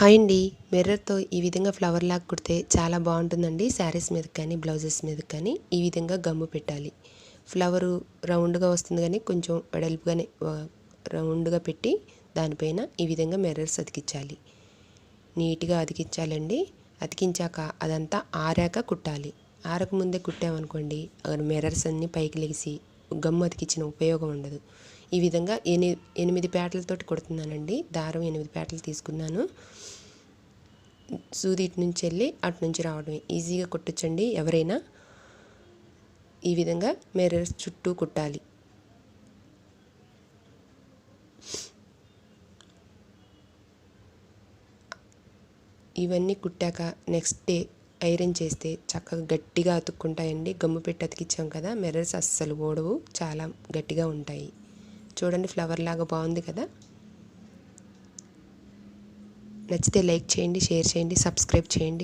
Hi అండి. మిర్రర్తో ఈ విధంగా ఫ్లవర్ లాగా కుడితే చాలా బాగుంటుందండి. శారీస్ మీద కానీ బ్లౌజెస్ మీద కానీ ఈ విధంగా గమ్ము పెట్టాలి. ఫ్లవరు రౌండ్గా వస్తుంది కానీ కొంచెం వెడల్పుగానే రౌండ్గా పెట్టి దానిపైన ఈ విధంగా మిర్రర్స్ అతికించాలి. నీట్గా అతికించాలండి. అతికించాక అదంతా ఆరాక కుట్టాలి. ఆరక ముందే కుట్టామనుకోండి మిర్రర్స్ అన్నీ పైకి లెగిసి గమ్ము అతికించిన ఉపయోగం ఉండదు. ఈ విధంగా ఎని ఎనిమిది పేటలతోటి కుడుతున్నానండి. దారం ఎనిమిది పేటలు తీసుకున్నాను. సూది ఇటు నుంచి వెళ్ళి అటు నుంచి రావడమే. ఈజీగా కుట్టచ్చండి ఎవరైనా. ఈ విధంగా మిర్రర్స్ చుట్టూ కుట్టాలి. ఇవన్నీ కుట్టాక నెక్స్ట్ డే ఐరన్ చేస్తే చక్కగా గట్టిగా అతుక్కుంటాయండి. గమ్ము పెట్టి అతికిచ్చాం కదా మిర్రర్స్ అస్సలు ఓడవు చాలా గట్టిగా ఉంటాయి. చూడండి ఫ్లవర్ లాగా బాగుంది కదా. నచ్చితే లైక్ చేయండి షేర్ చేయండి సబ్స్క్రైబ్ చేయండి.